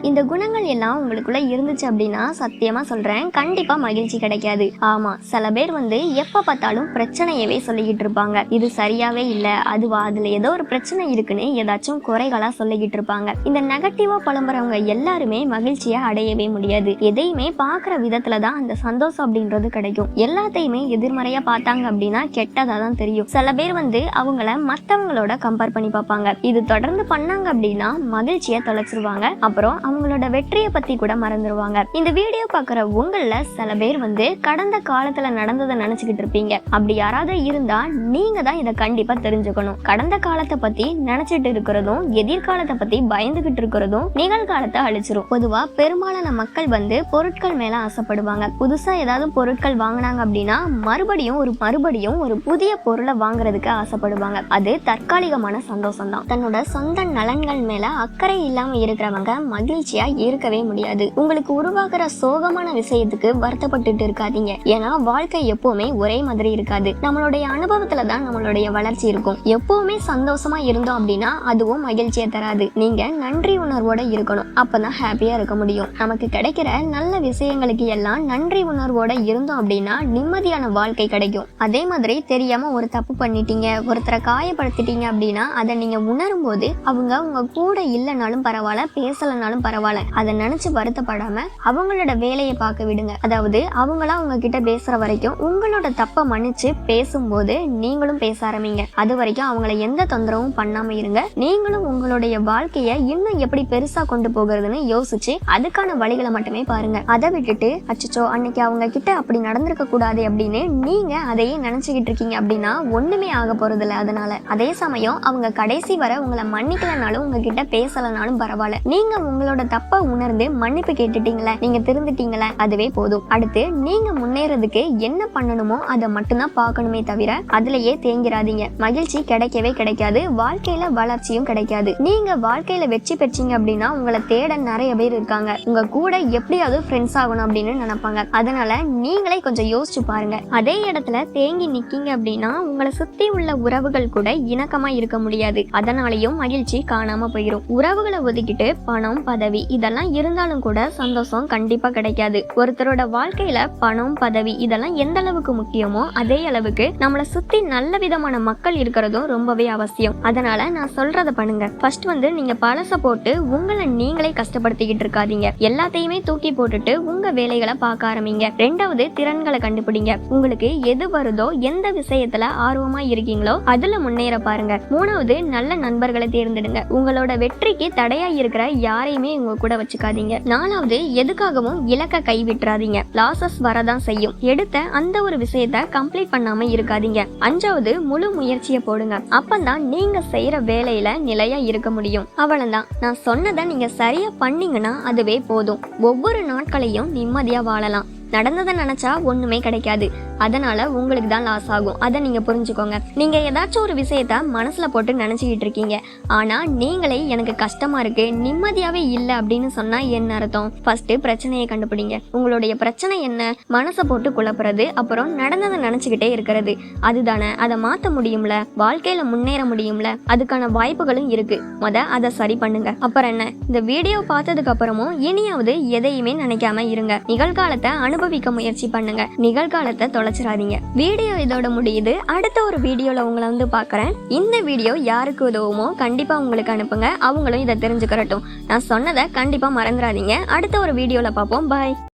இந்த குணங்கள் எல்லாம் உங்களுக்குள்ள இருந்துச்சு அப்படின்னா சத்தியமா சொல்றேன். கண்டிப்பா மகிழ்ச்சி கிடைக்காது. ஆமா சில பேர் வந்து எப்ப பார்த்தாலும் பிரச்சனையவே சொல்லிக்கிட்டு இருப்பாங்க. இது சரியாவே இல்ல அதுவா அதுல ஏதோ ஒரு பிரச்சனை இருக்குன்னு ஏதாச்சும் குறைகளா சொல்லிக்கிட்டு இருப்பாங்க. இந்த நெகட்டிவா புலம்புறவங்க எல்லாருமே மகிழ்ச்சியை அடையவே முடியாது. எதையுமே பார்க்குற விதத்துல தான் அந்த சந்தோஷம் அப்படின்றது கிடைக்கும். எல்லாத்தையுமே எதிர்மறையா பார்த்தாங்க அப்படின்னா கெட்டதா தான் தெரியும். சில பேர் வந்து அவங்கள மத்தவங்களோட கம்பேர் பண்ணி பார்ப்பாங்க. இது தொடர்ந்து பண்ணாங்க அப்படின்னா மகிழ்ச்சியை தொலைச்சிருவாங்க. அப்புறம் அவங்களோட வெற்றியை பத்தி கூட மறந்துடுவாங்க இந்த வீடியோ பார்க்குற உங்கள சில பேர் வந்து கடந்த காலத்துல நடந்ததை நினைச்சுக்கிட்டு இருப்பீங்க. அப்படி யாராவது இருந்தா நீங்க தான் இதை கண்டிப்பா தெரிஞ்சுக்கணும். கடந்த காலத்தை பத்தி நினைச்சிட்டு இருக்கிறதும் எதிர்காலத்தை பத்தி பயந்துகிட்டு இருக்கிறதும் நிகழ்காலத்தை அழிச்சிரும். பொதுவா பெரும்பாலான மக்கள் வந்து பொருட்கள் மேல ஆசைப்படுவாங்க. புதுசா ஏதாவது பொருட்கள் வாங்கினாங்க அப்படின்னா மறுபடியும் ஒரு மறுபடியும் ஒரு புதிய பொருளை வாங்குறதுக்கு ஆசைப்படுவாங்க. அது தற்காலிகமான சந்தோஷம் தான் தன்னோட சொந்த நலன்கள் மேல அக்கறை இல்லாம இருக்கிறவங்க மகிழ்ச்சியா இருக்கவே முடியாது. உங்களுக்கு உருவாகிற சோகமான விஷயத்துக்கு வருத்தப்பட்டுட்டு இருக்காதீங்க. ஏன்னா வாழ்க்கை எப்பவுமே ஒரே மாதிரி இருக்காது. நம்மளுடைய அனுபவத்துல தான் நம்மளுடைய வளர்ச்சி இருக்கும். எப்பவுமே சந்தோஷமா இருந்தோம் அப்படின்னா அதுவும் மகிழ்ச்சியை தராது. நீங்க நன்றி உணர்வோட இருக்கணும். அப்பதான் ஹாப்பியா இருக்க முடியும். நமக்கு கிடைக்கிற நல்ல விஷயங்களுக்கு எல்லாம் நன்றி உணர்வோட இருந்தோம் அப்படின்னா நிம்மதியான வாழ்க்கை கிடைக்கும். அதே மாதிரி தெரியாம ஒரு தப்பு பண்ணிட்டீங்க ஒருத்தரை காயப்படுத்திட்டீங்க அப்படின்னா அதை நீங்க உணரும் போது அவங்க உங்க கூட இல்லைனாலும் பரவாயில்ல பேசலனாலும் பரவாயில்ல. அதை நினைச்சு வருத்தப்படாம அவங்களோட வேலையை பார்க்க விடுங்க. அதாவது அவங்களா உங்ககிட்ட பேசுற வரைக்கும் உங்களோட தப்பை மன்னிச்சு பேசும்போது நீங்களும் பேச ஆரம்பிங்க. அது வரைக்கும் அவங்கள எந்த தொந்தரவும் பண்ணாம இருங்க. நீங்களும் உங்களுடைய வாழ்க்கைய இன்னும் எப்படி பெருசா கொண்டு போகிறதுன்னு யோசிச்சு அதுக்கான வழிகளை மட்டுமே பாருங்க. அதை விட்டுட்டு அச்சச்சோ அன்னைக்கு அவங்க கிட்ட அப்படி நடந்திருக்க கூடாது அப்படின்னு நீங்க அதையே நினைச்சுக்கிட்டு இருக்கீங்க அப்படின்னா ஒண்ணுமே ஆக போறதில்ல அதனால. அதே சமயம் அவங்க கடைசி வரை உங்களை மன்னிக்கலனாலும் உங்ககிட்ட பேசலனாலும் பரவாயில்ல. நீங்க உங்களோட தப்பை உணர்ந்து மன்னிப்பு கேட்டுட்டீங்களே நீங்க திருந்துட்டீங்களே அதுவே போதும். அடுத்து நீங்க முன்னேறதுக்கு என்ன பண்ணணுமோ அதை மட்டும்தான் பார்க்கணுமே தவிர அதுலயே தேங்கிறாதீங்க மகிழ்ச்சி கிடைக்கவே கிடைக்காது வாழ்க்கையில வளர்ச்சியும் கிடைக்காது. நீங்க வாழ்க்கையில வெற்றி பெற்றீங்க அப்படின்னா உங்களை தேட நிறைய பேர் இருக்காங்க. உங்க கூட எப்படியாவது ஃப்ரெண்ட்ஸ் ஆகணும் அப்படின்னு நினைப்பாங்க. அதனால நீங்களே கொஞ்சம் யோசிச்சு பாருங்க. அதே இடத்துல தேங்கி நிக்கீங்க அப்படின்னா உங்களை சுத்தி உள்ள உறவுகள் கூட இணக்கமா இருக்க முடியாது. அதனாலயும் மகிழ்ச்சி காணாம போயிடும் உறவுகளை ஒதுக்கிட்டு பணம் பதவி இதெல்லாம் இருந்தாலும் கூட சந்தோஷம் கண்டிப்பா கிடைக்காது. ஒருத்தரோட வாழ்க்கையில பணம் பதவி இதெல்லாம் எந்த அளவுக்கு முக்கியமோ அதே அளவுக்கு நம்மளை சுத்தி நல்ல விதமான மக்கள் இருக்கிறதும் ரொம்பவே அவசியம். அதனால நான் சொல்றத பண்ணுங்க. ஃபர்ஸ்ட் வந்து நீங்க பழச போட்டு உங்களை நீங்களே கஷ்டப்படுத்திக்கிட்டு இருக்காதீங்க. எல்லாத்தையுமே தூக்கி போட்டுட்டு உங்க வேலைகளை பார்க்க ஆரம்பிங்க. ரெண்டாவது திறன்களை கண்டுபிடிங்க. உங்களுக்கு எது வருதோ எந்த விஷயத்துல ஆர்வமா இருக்கீங்களோ அதுல முன்னேற பாருங்க. மூணாவது நல்ல நண்பர்களை தேர்ந்தெடுங்க. உங்களோட வெற்றிக்கு தடையா இருக்கிற யாரையுமே உங்க கூட வச்சுக்காதீங்க. நாலாவது எதுக்காகவும் இலக்க கைவிட்டுறாதீங்க. லாசஸ் வரதான் செய்யும். எடுத்த அந்த ஒரு விஷயத்த கம்ப்ளீட் பண்ணாம இருக்காதீங்க. அஞ்சாவது முழு முயற்சியை போடுங்க. அப்பந்தான் நீங்க செய்யற வேலையில நிலையா இருக்க முடியும். அவ்வளவுதான். நான் சொன்னதை நீங்க சரியா பண்ணீங்கன்னா அதுவே போதும். ஒவ்வொரு நாட்களையும் நிம்மதியா வாழலாம். நடந்ததை நினைச்சா ஒண்ணுமே கிடைக்காது. அதனால உங்களுக்கு தான் லாஸ் ஆகும். அதை நீங்க புரிஞ்சுக்கோங்க. நீங்க ஏதாச்சும் ஒரு விஷயத்த மனசுல போட்டு நினைச்சுக்கிட்டு இருக்கீங்க. ஆனா நீங்களே எனக்கு கஷ்டமா இருக்கு நிம்மதியாவே இல்லை அப்படின்னு சொன்னா என்ன அர்த்தம்? ஃபர்ஸ்ட் பிரச்சனையை கண்டுபிடிங்க. உங்களுடைய பிரச்சனை என்ன? மனசை போட்டு குழப்புறது அப்புறம் நடந்ததை நினைச்சுக்கிட்டே இருக்கிறது. அதுதானே? அதை மாத்த முடியும்ல? வாழ்க்கையில முன்னேற முடியும்ல? அதுக்கான வாய்ப்புகளும் இருக்கு. முத அதை சரி பண்ணுங்க. அப்புறம் என்ன? இந்த வீடியோ பார்த்ததுக்கு அப்புறமும் இனியாவது எதையுமே நினைக்காம இருங்க. நிகழ்காலத்தை அனுபவிக்க முயற்சி பண்ணுங்க. நிகழ்காலத்தை தொலைச்சிடாதீங்க வீடியோ இதோட முடியுது. அடுத்த ஒரு வீடியோல உங்களை வந்து பார்க்குறேன். இந்த வீடியோ யாருக்கு உதவுமோ கண்டிப்பா உங்களுக்கு அனுப்புங்க. அவங்களும் இதை தெரிஞ்சுக்கிறட்டும். நான் சொன்னதை கண்டிப்பா மறந்துடாதீங்க. அடுத்த ஒரு வீடியோவில் பார்ப்போம். பாய்